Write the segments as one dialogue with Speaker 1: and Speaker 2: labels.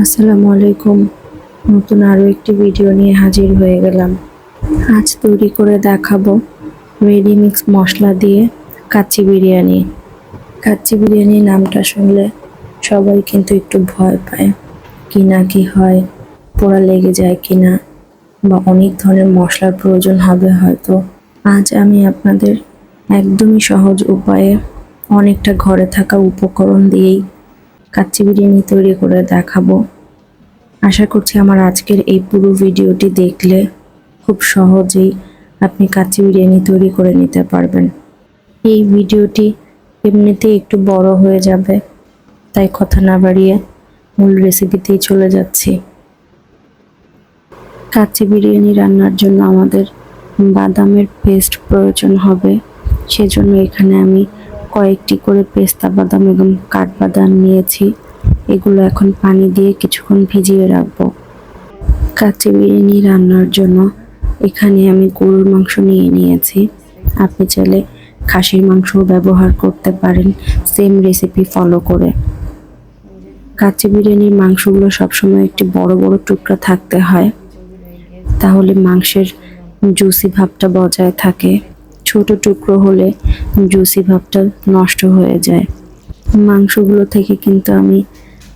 Speaker 1: আসসালামু আলাইকুম। নতুন আরও একটি ভিডিও নিয়ে হাজির হয়ে গেলাম। আজ তৈরি করে দেখাবো রেডি মিক্স মশলা দিয়ে কাচ্চি বিরিয়ানি। কাচ্চি বিরিয়ানি নামটা শুনলে সবাই কিন্তু একটু ভয় পায়, কি না কি হয়, পোড়া লেগে যায় কি না, বা অনেক ধরনের মশলার প্রয়োজন হবে হয়তো। আজ আমি আপনাদের একদমই সহজ উপায়ে অনেকটা ঘরে থাকা উপকরণ দিয়েই কাচ্চি বিরিয়ানি তৈরি করে দেখাবো। আশা করছি আমার আজকের এই পুরো ভিডিওটি দেখলে খুব সহজেই আপনি কাচ্চি বিরিয়ানি তৈরি করে নিতে পারবেন। এই ভিডিওটি এমনিতেই একটু বড় হয়ে যাবে, তাই কথা না বাড়িয়ে মূল রেসিপিতেই চলে যাচ্ছি। কাচ্চি বিরিয়ানি রান্নার জন্য আমাদের বাদামের পেস্ট প্রয়োজন হবে, সেজন্য এখানে আমি কয়েকটি করে পেস্তা বাদাম এবং কাঠবাদাম নিয়েছি। এগুলো এখন পানি দিয়ে কিছুক্ষণ ভিজিয়ে রাখব। কাচ্চি বিরিয়ানি রান্নার জন্য এখানে আমি গরুর মাংস নিয়ে নিয়েছি। আপনি চাইলে খাসির মাংস ব্যবহার করতে পারেন সেম রেসিপি ফলো করে। কাচ্চি বিরিয়ানির মাংসগুলো সবসময় একটি বড় বড় টুকরা থাকতে হয়। তাহলে মাংসের জুসি ভাবটা বজায় থাকে। ছোট টুকরো হলে জুসি ভাবটা নষ্ট হয়ে যায়। মাংসগুলো থেকে কিন্তু আমি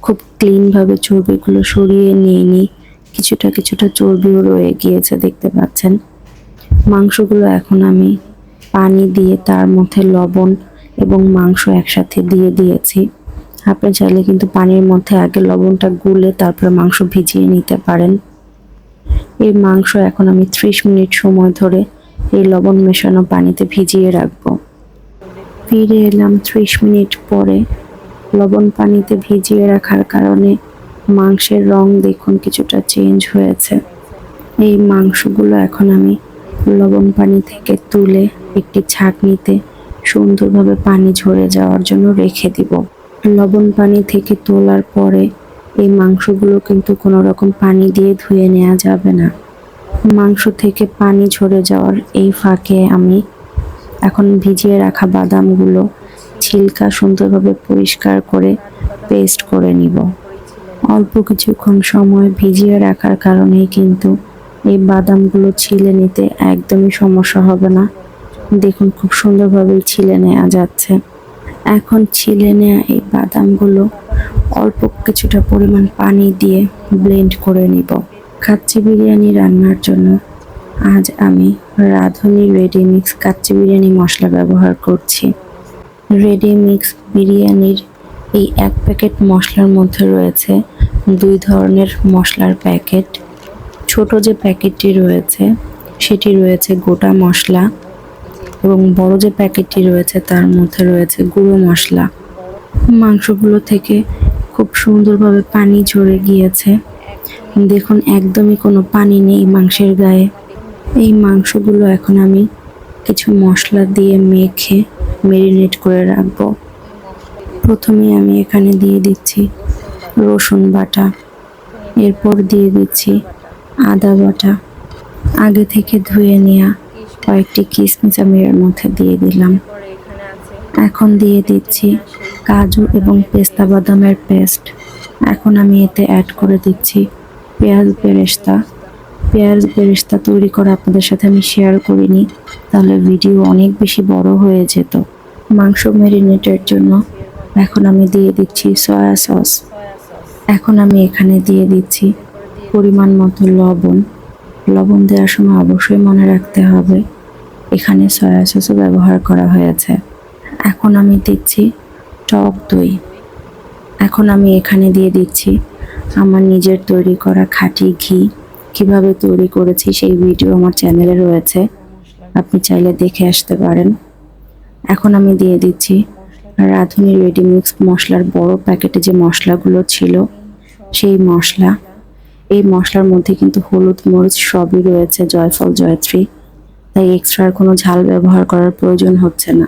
Speaker 1: খুব ক্লিনভাবে চর্বিগুলো সরিয়ে নিয়ে নিই। কিছুটা কিছুটা চর্বিও রয়ে গিয়েছে, দেখতে পাচ্ছেন। মাংসগুলো এখন আমি পানি দিয়ে তার মধ্যে লবণ এবং মাংস একসাথে দিয়ে দিয়েছি। আপনি চাইলে কিন্তু পানির মধ্যে আগে লবণটা গুলে তারপরে মাংস ভিজিয়ে নিতে পারেন। এই মাংস এখন আমি ত্রিশ মিনিট সময় ধরে এই লবণ মেশানো পানিতে ভিজিয়ে রাখব। ফিরে এলাম ত্রিশ মিনিট পরে। লবণ পানিতে ভিজিয়ে রাখার কারণে মাংসের রং দেখুন কিছুটা চেঞ্জ হয়েছে। এই মাংসগুলো এখন আমি লবণ পানি থেকে তুলে একটি ছাঁকনিতে সুন্দরভাবে পানি ঝরে যাওয়ার জন্য রেখে দিব। লবণ পানি থেকে তোলার পরে এই মাংসগুলো কিন্তু কোনো রকম পানি দিয়ে ধুয়ে নেওয়া যাবে না। মাংস থেকে পানি ঝরে যাওয়ার এই ফাঁকে আমি এখন ভিজিয়ে রাখা বাদামগুলো ছিলকা সুন্দরভাবে পরিষ্কার করে পেস্ট করে নিব। অল্প কিছুক্ষণ সময় ভিজিয়ে রাখার কারণেই কিন্তু এই বাদামগুলো ছিলে নিতে একদমই সমস্যা হবে না। দেখুন খুব সুন্দরভাবে ছিলে নেওয়া যাচ্ছে। এখন ছিলে নেওয়া এই বাদামগুলো অল্প কিছুটা পরিমাণ পানি দিয়ে ব্লেন্ড করে নিব। কাচ্চি বিরিয়ানি রান্নার জন্য আজ আমি রাঁধুনি রেডি মিক্স কাচ্চি বিরিয়ানি মশলা ব্যবহার করছি। রেডি মিক্স বিরিয়ানির এই এক প্যাকেট মশলার মধ্যে রয়েছে দুই ধরনের মশলার প্যাকেট। ছোট যে প্যাকেটটি রয়েছে, সেটি রয়েছে গোটা মশলা এবং বড় যে প্যাকেটটি রয়েছে, তার মধ্যে রয়েছে গুঁড়ো মশলা। মাংসগুলো থেকে খুব সুন্দরভাবে পানি ঝরে গিয়েছে। দেখুন একদমই কোনো পানি নেই মাংসের গায়ে। এই মাংসগুলো এখন আমি কিছু মশলা দিয়ে মেখে মেরিনেট করে রাখব। প্রথমে আমি এখানে দিয়ে দিচ্ছি রসুন বাটা, এরপর দিয়ে দিচ্ছি আদা বাটা। আগে থেকে ধুয়ে নেওয়া কয়েকটি কিশমিশ আমি এর মধ্যে দিয়ে দিলাম। এখন দিয়ে দিচ্ছি কাজু এবং পেস্তা বাদামের পেস্ট। এখন আমি এতে অ্যাড করে দিচ্ছি পেঁয়াজ বেরেস্তা পেঁয়াজ বেরেস্তা তৈরি করা আপনাদের সাথে আমি শেয়ার করিনি, তাহলে ভিডিও অনেক বেশি বড় হয়ে যেত। মাংস ম্যারিনেটের জন্য এখন আমি দিয়ে দিচ্ছি সয়া সস এখন আমি এখানে দিয়ে দিচ্ছি পরিমাণ মতো লবণ। লবণ দেওয়ার সময় অবশ্যই মনে রাখতে হবে, এখানে সয়া সসও ব্যবহার করা হয়েছে। এখন আমি দিচ্ছি টক দই। এখন আমি এখানে দিয়ে দিচ্ছি আমার নিজের তৈরি করা খাঁটি ঘি কীভাবে তৈরি করেছি সেই ভিডিও আমার চ্যানেলে রয়েছে। আপনি চাইলে দেখে আসতে পারেন। এখন আমি দিয়ে দিচ্ছি রাঁধুনি রেডি মিক্স মশলার বড় প্যাকেটে যে মশলাগুলো ছিল, সেই মশলা। এই মশলার মধ্যে কিন্তু হলুদ মরিচ সবই রয়েছে, জয়ফল, জয়ত্রী। তাই এক্সট্রার কোনো ঝাল ব্যবহার করার প্রয়োজন হচ্ছে না।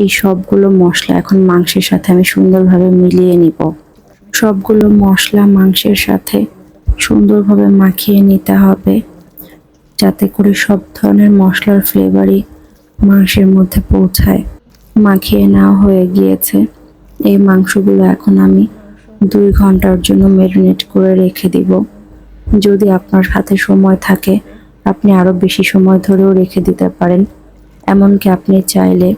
Speaker 1: এই সবগুলো মশলা এখন মাংসের সাথে আমি সুন্দরভাবে মিলিয়ে নিব। সবগুলো মশলা মাংসের সাথে সুন্দরভাবে মাখিয়ে নিতে হবে, যাতে করে সব ধরনের মশলার ফ্লেভারই মাংসের মধ্যে পৌঁছায়। মাখিয়ে নেওয়া হয়ে গিয়েছে। এই মাংসগুলো এখন আমি দুই ঘণ্টার জন্য ম্যারিনেট করে রেখে দিব। যদি আপনার হাতে সময় থাকে, আপনি আরও বেশি সময় ধরেও রেখে দিতে পারেন। এমনকি আপনি চাইলে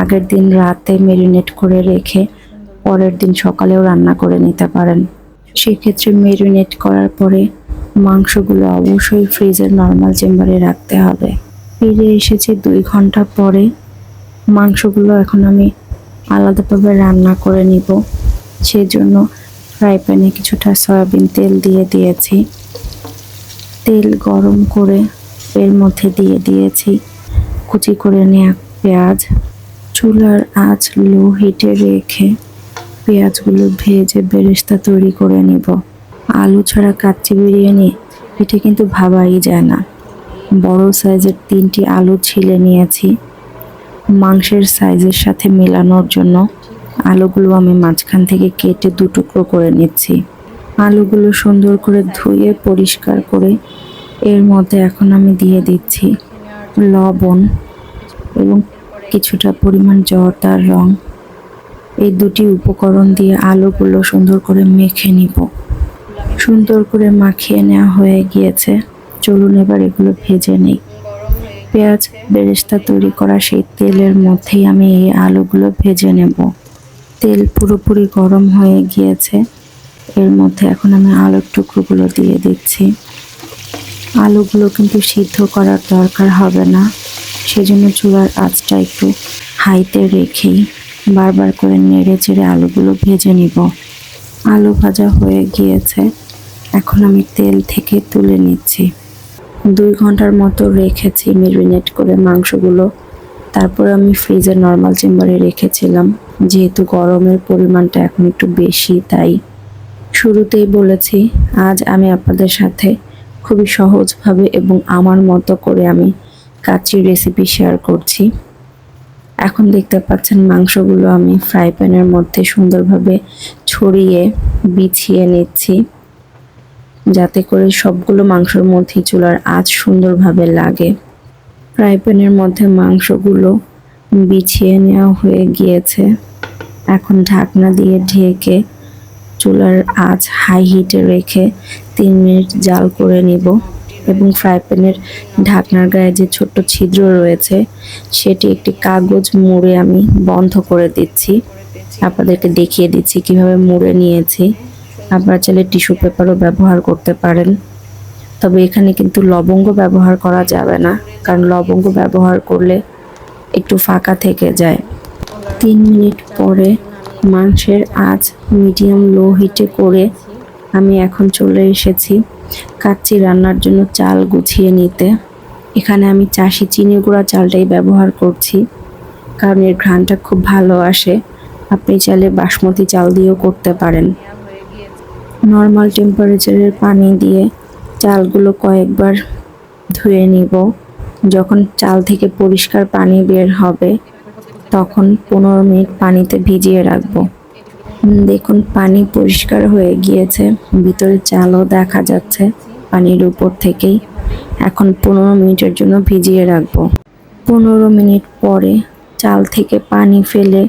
Speaker 1: আগের দিন রাতে ম্যারিনেট করে রেখে পরের দিন সকালেও রান্না করে নিতে পারেন। সেক্ষেত্রে মেরিনেট করার পরে মাংসগুলো অবশ্যই ফ্রিজের নর্মাল চেম্বারে রাখতে হবে। ফিরে এসেছি দুই ঘণ্টা পরে। মাংসগুলো এখন আমি আলাদাভাবে রান্না করে নিব। সেজন্য ফ্রাই প্যানে কিছুটা সয়াবিন তেল দিয়ে দিয়েছি। তেল গরম করে এর মধ্যে দিয়ে দিয়েছি। কুচি করে নেওয়া পেঁয়াজ। চুলার আঁচ লো হিটে রেখে পেঁয়াজগুলো ভেজে বেরেস্তা তৈরি করে নিব। আলু ছাড়া কাচ্চি বিরিয়ানি, এটা কিন্তু ভাবাই যায় না। বড় সাইজের তিনটি আলু ছিলে নিয়েছি। মাংসের সাইজের সাথে মেলানোর জন্য আলুগুলো আমি মাঝখান থেকে কেটে দু টুকরো করে নিচ্ছি। আলুগুলো সুন্দর করে ধুয়ে পরিষ্কার করে এর মধ্যে এখন আমি দিয়ে দিচ্ছি লবণ এবং কিছুটা পরিমাণ জর্দার রং। এই দুটি উপকরণ দিয়ে আলুগুলো সুন্দর করে মেখে নিব। সুন্দর করে মাখিয়ে নেওয়া হয়ে গিয়েছে। চলুন এবার এগুলো ভেজে নিই। পেঁয়াজ বেরেস্তা তৈরি করা সেই তেলের মধ্যেই আমি এই আলুগুলো ভেজে নেব। তেল পুরোপুরি গরম হয়ে গিয়েছে। এর মধ্যে এখন আমি আলুর টুকরোগুলো দিয়ে দিচ্ছি। আলুগুলো কিন্তু সিদ্ধ করার দরকার হবে না। সেজন্য চুলার আঁচটা একটু হাইতে রেখেই বারবার করে নেড়ে চেড়ে আলুগুলো ভেজে নিব। আলু ভাজা হয়ে গিয়েছে। এখন আমি তেল থেকে তুলে নিচ্ছি। দুই ঘণ্টার মতো রেখেছি মেরিনেট করে মাংসগুলো। তারপর আমি ফ্রিজের নর্মাল চেম্বারে রেখেছিলাম। যেহেতু গরমের পরিমাণটা এখন একটু বেশি, তাই শুরুতেই বলেছি, আজ আমি আপনাদের সাথে খুবই সহজভাবে এবং আমার মতো করে আমি কাচির রেসিপি শেয়ার করছি। এখন দেখতে পাচ্ছেন মাংসগুলো আমি ফ্রাই প্যানের মধ্যে সুন্দরভাবে ছড়িয়ে বিছিয়ে নিচ্ছি, যাতে করে সবগুলো মাংসর মধ্যে চুলার আঁচ সুন্দরভাবে লাগে। ফ্রাই প্যানের মধ্যে মাংসগুলো বিছিয়ে নেওয়া হয়ে গিয়েছে। এখন ঢাকনা দিয়ে ঢেকে চুলার আঁচ হাই হিটে রেখে তিন মিনিট জাল করে নিব। এবং ফ্রাই প্যানের ঢাকনার গায়ে যে ছোট্ট ছিদ্র রয়েছে, সেটি একটি কাগজ মুড়ে আমি বন্ধ করে দিচ্ছি। আপনাদেরকে দেখিয়ে দিচ্ছি কীভাবে মুড়ে নিয়েছি। আপনারা চাইলে টিস্যু পেপারও ব্যবহার করতে পারেন। তবে এখানে কিন্তু লবঙ্গ ব্যবহার করা যাবে না, কারণ লবঙ্গ ব্যবহার করলে একটু ফাঁকা থেকে যায়। তিন মিনিট পরে মাংসের আঁচ মিডিয়াম লো হিটে করে আমি এখন চলে এসেছি। কাচ্চি রান্নার জন্য চাল গুছিয়ে নিতে। এখানে আমি চাষি চিনি গুঁড়া চালটাই ব্যবহার করছি, কারণ এর ঘ্রাণটা খুব ভালো আসে। আপনি চাইলে বাসমতি চাল দিয়েও করতে পারেন। নর্মাল টেম্পারেচারের পানি দিয়ে চালগুলো কয়েকবার ধুয়ে নিব। যখন চাল থেকে পরিষ্কার পানি বের হবে, তখন পনেরো মিনিট পানিতে ভিজিয়ে রাখব। দেখুন, পানি পরিষ্কার হয়ে গিয়েছে। ভিতরে চালও দেখা যাচ্ছে পানির উপর থেকেই। এখন পনেরো মিনিটের জন্য ভিজিয়ে রাখব। পনেরো মিনিট পরে চাল থেকে পানি ফেলে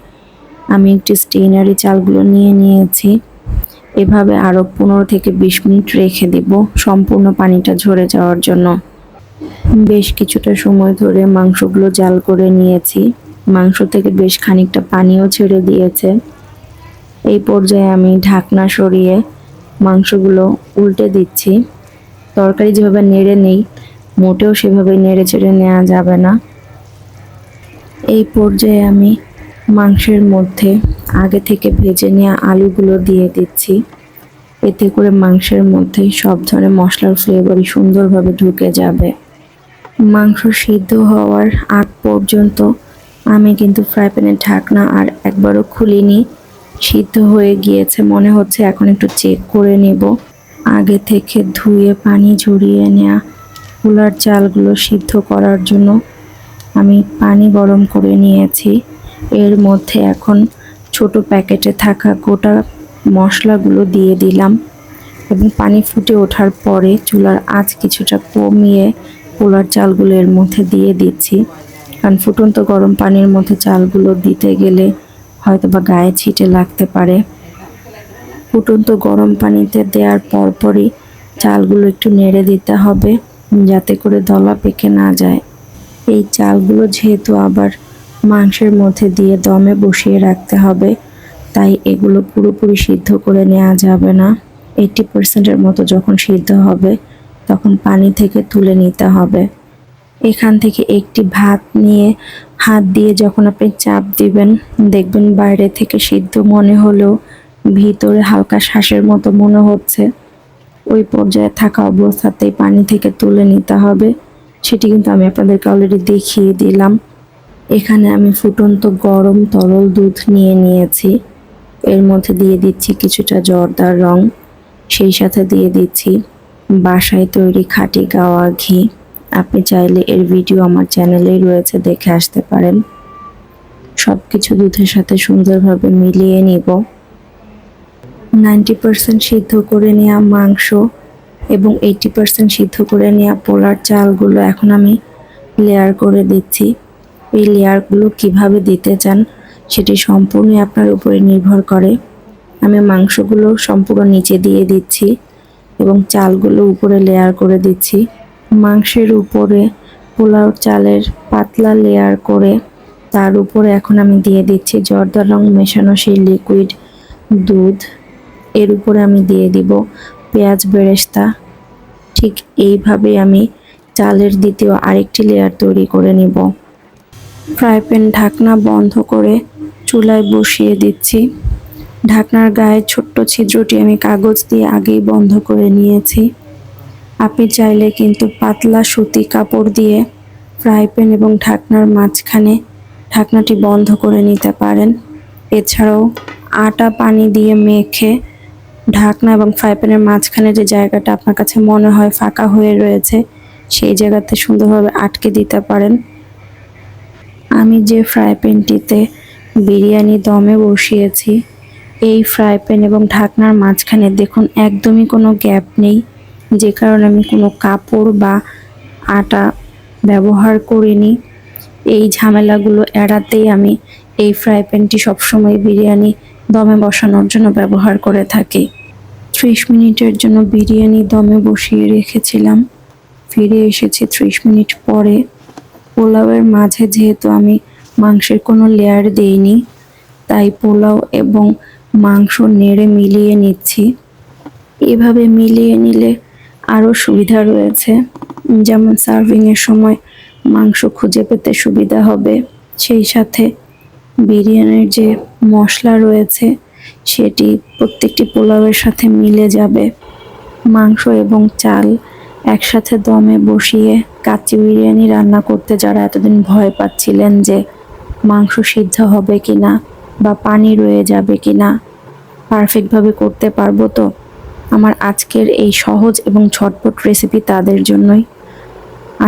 Speaker 1: আমি একটি স্টেইনারি চালগুলো নিয়ে নিয়েছি। এভাবে আরও পনেরো থেকে বিশ মিনিট রেখে দিব সম্পূর্ণ পানিটা ঝরে যাওয়ার জন্য। বেশ কিছুটা সময় ধরে মাংসগুলো জাল করে নিয়েছি। মাংস থেকে বেশ খানিকটা পানিও ছেড়ে দিয়েছে। এই পর্যায়ে আমি ঢাকনা সরিয়ে মাংসগুলো উল্টে দিচ্ছি। তরকারি যেভাবে নেড়ে নেই, মোটেও সেভাবে নেড়ে চেড়ে নেওয়া যাবে না। এই পর্যায়ে আমি মাংসের মধ্যে আগে থেকে ভেজে নেওয়া আলুগুলো দিয়ে দিচ্ছি। এতে করে মাংসের মধ্যে সব ধরনের মশলার ফ্লেভারই সুন্দরভাবে ঢুকে যাবে। মাংস সিদ্ধ হওয়ার আগ পর্যন্ত আমি কিন্তু ফ্রাই প্যানের ঢাকনা আর একবারও খুলিনি। সিদ্ধ হয়ে গিয়েছে। মনে হচ্ছে এখন একটু চেক করে নেব। আগে থেকে ধুয়ে পানি ঝরিয়ে নেওয়া কুলার চালগুলো সিদ্ধ করার জন্য আমি পানি গরম করে নিয়েছি। এর মধ্যে এখন ছোট প্যাকেটে থাকা গোটা মশলাগুলো দিয়ে দিলাম এবং পানি ফুটে ওঠার পরে চুলার আঁচ কিছুটা কমিয়ে পোলার চালগুলো এর মধ্যে দিয়ে দিচ্ছি। কারণ ফুটন্ত গরম পানির মধ্যে চালগুলো দিতে গেলে হয়তো বা গায়ে ছিটে লাগতে পারে। ফুটন্ত গরম পানিতে দেওয়ার পরপরই চালগুলো একটু নেড়ে দিতে হবে, যাতে করে দলা পেকে না যায়। এই চালগুলো যেহেতু আবার মাংসের মধ্যে দিয়ে দমে বসিয়ে রাখতে হবে, তাই এগুলো পুরোপুরি সিদ্ধ করে নেওয়া যাবে না। এইটি পার্সেন্টের মতো যখন সিদ্ধ হবে, তখন পানি থেকে তুলে নিতে হবে। এখান থেকে একটি ভাত নিয়ে হাত দিয়ে যখন আপনি চাপ দিবেন, দেখবেন বাইরে থেকে সিদ্ধ মনে হলেও ভিতরে হালকা শ্বাসের মতো মনে হচ্ছে। ওই পর্যায়ে থাকা অবস্থাতেই পানি থেকে তুলে নিতে হবে। সেটি কিন্তু আমি আপনাদেরকে অলরেডি দেখিয়ে দিলাম। এখানে আমি ফুটন্ত গরম তরল দুধ নিয়ে নিয়েছি। এর মধ্যে দিয়ে দিচ্ছি কিছুটা জর্দার রং। সেই সাথে দিয়ে দিচ্ছি বাসায় তৈরি খাঁটি গাওয়া ঘি। আপনি চাইলে এর ভিডিও আমার চ্যানেলেই রয়েছে, দেখে আসতে পারেন। সব কিছু দুধের সাথে সুন্দরভাবে মিলিয়ে নিব। নাইনটি পার্সেন্ট সিদ্ধ করে নেওয়া মাংস এবং এইটি পার্সেন্ট সিদ্ধ করে নেওয়া পোলার চালগুলো এখন আমি লেয়ার করে দিচ্ছি। এই লেয়ারগুলো কীভাবে দিতে চান সেটি সম্পূর্ণই আপনার উপরে নির্ভর করে। আমি মাংসগুলো সম্পূর্ণ নিচে দিয়ে দিচ্ছি এবং চালগুলো উপরে লেয়ার করে দিচ্ছি। মাংসের উপরে পোলাও চালের পাতলা লেয়ার করে তার উপরে এখন আমি দিয়ে দিচ্ছি জর্দা রং মেশানো সেই লিকুইড দুধ। এর উপরে আমি দিয়ে দিব পেঁয়াজ বেরেস্তা। ঠিক এইভাবে আমি চালের দ্বিতীয় আরেকটি লেয়ার তৈরি করে নিব। ফ্রাই প্যান ঢাকনা বন্ধ করে চুলায় বসিয়ে দিচ্ছি। ঢাকনার গায়ে ছোট্ট ছিদ্রটি আমি কাগজ দিয়ে আগেই বন্ধ করে নিয়েছি। আপনি চাইলে কিন্তু পাতলা সুতি কাপড় দিয়ে ফ্রাই প্যান এবং ঢাকনার মাঝখানে ঢাকনাটি বন্ধ করে নিতে পারেন। এছাড়াও আটা পানি দিয়ে মেখে ঢাকনা এবং ফ্রাই প্যানের মাঝখানে যে জায়গাটা আপনার কাছে মনে হয় ফাঁকা হয়ে রয়েছে, সেই জায়গাতে সুন্দরভাবে আটকে দিতে পারেন। আমি যে ফ্রাই প্যানটিতে বিরিয়ানি দমে বসিয়েছি, এই ফ্রাই প্যান এবং ঢাকনার মাঝখানে দেখুন একদমই কোনো গ্যাপ নেই। যে কারণে আমি কোনো কাপড় বা আটা ব্যবহার করিনি। এই ঝামেলাগুলো এড়াতেই আমি এই ফ্রাই প্যানটি সবসময় বিরিয়ানি দমে বসানোর জন্য ব্যবহার করে থাকি। ত্রিশ মিনিটের জন্য বিরিয়ানি দমে বসিয়ে রেখেছিলাম। ফিরে এসেছি ত্রিশ মিনিট পরে। পোলাওয়ের মাঝে যেহেতু আমি মাংসের কোনো লেয়ার দেইনি, তাই পোলাও এবং মাংস নেড়ে মিলিয়ে নিচ্ছি। এভাবে মিলিয়ে নিলে আরও সুবিধা রয়েছে। যেমন সার্ভিংয়ের সময় মাংস খুঁজে পেতে সুবিধা হবে। সেই সাথে বিরিয়ানির যে মশলা রয়েছে, সেটি প্রত্যেকটি পোলাওয়ের সাথে মিলে যাবে। মাংস এবং চাল একসাথে দমে বসিয়ে কাচ্চি বিরিয়ানি রান্না করতে যারা এতদিন ভয় পাচ্ছিলেন যে মাংস সিদ্ধ হবে কি না বা পানি রয়ে যাবে কি না পারফেক্টভাবে করতে পারব তো? আমার আজকের এই সহজ এবং ঝটপট রেসিপি তাদের জন্যই।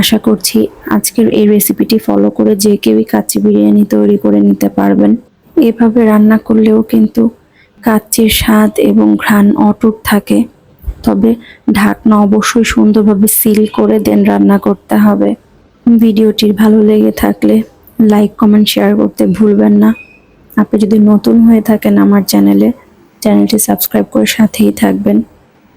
Speaker 1: আশা করছি আজকের এই রেসিপিটি ফলো করে যে কেউই কাচ্চি বিরিয়ানি তৈরি করে নিতে পারবেন। এভাবে রান্না করলেও কিন্তু কাচ্চির স্বাদ এবং ঘ্রাণ অটুট থাকে। তবে ঢাকনা অবশ্যই সুন্দরভাবে সিল করে দেন রান্না করতে হবে। ভিডিওটির ভালো লেগে থাকলে লাইক কমেন্ট শেয়ার করতে ভুলবেন না। আপনি যদি নতুন হয়ে থাকেন আমার চ্যানেলে, চ্যানেলটি সাবস্ক্রাইব করে সাথেই থাকবেন।